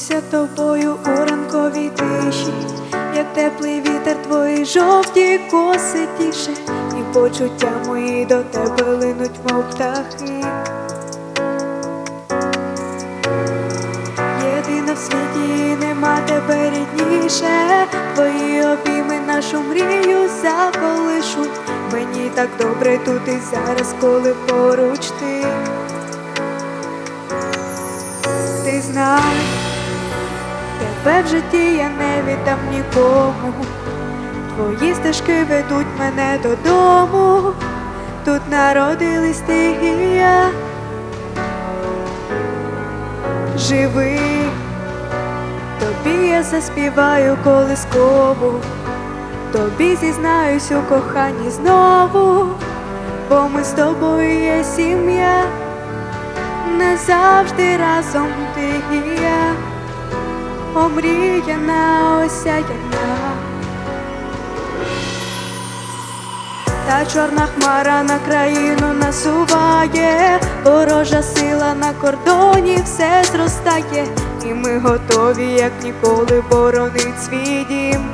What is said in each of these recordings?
Милуюся тобою у ранковій тиші, як теплий вітер твої жовті коси тіше, і почуття мої до тебе линуть, мов птахи. Єдина в світі нема тебе рідніше, твої обійми нашу мрію заколишуть. Мені так добре тут і зараз, коли поруч ти. Ти знай, тебе в житті я не віддам нікому. Твої стежки ведуть мене додому. Тут народились ти і я. Живи, тобі я заспіваю колискову, тобі зізнаюсь у коханні знову, бо ми з тобою є сім'я, назавжди разом ти і я, омріяна осяяна. Та чорна хмара на країну насуває, ворожа сила на кордоні все зростає, і ми готові, як ніколи, боронить свій дім.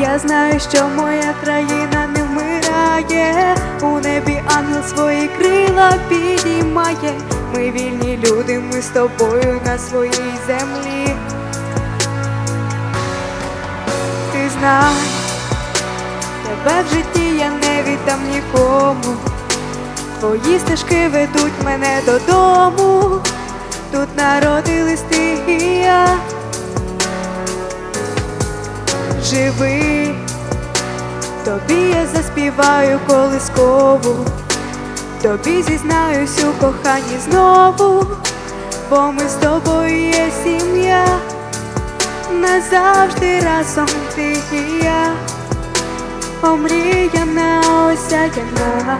Я знаю, що моя країна не вмирає, у небі ангел свої крила підіймає. Ми вільні люди, ми з тобою на своїй землі. Ти знай, тебе в житті я не віддам нікому. Твої стежки ведуть мене додому. Тут народились ти і я. Живи, тобі я заспіваю колискову, тобі зізнаюсь у коханні знову, бо ми з тобою є сім'я. Назавжди разом ти і я, омріяна осяяна.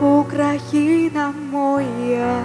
Україна моя.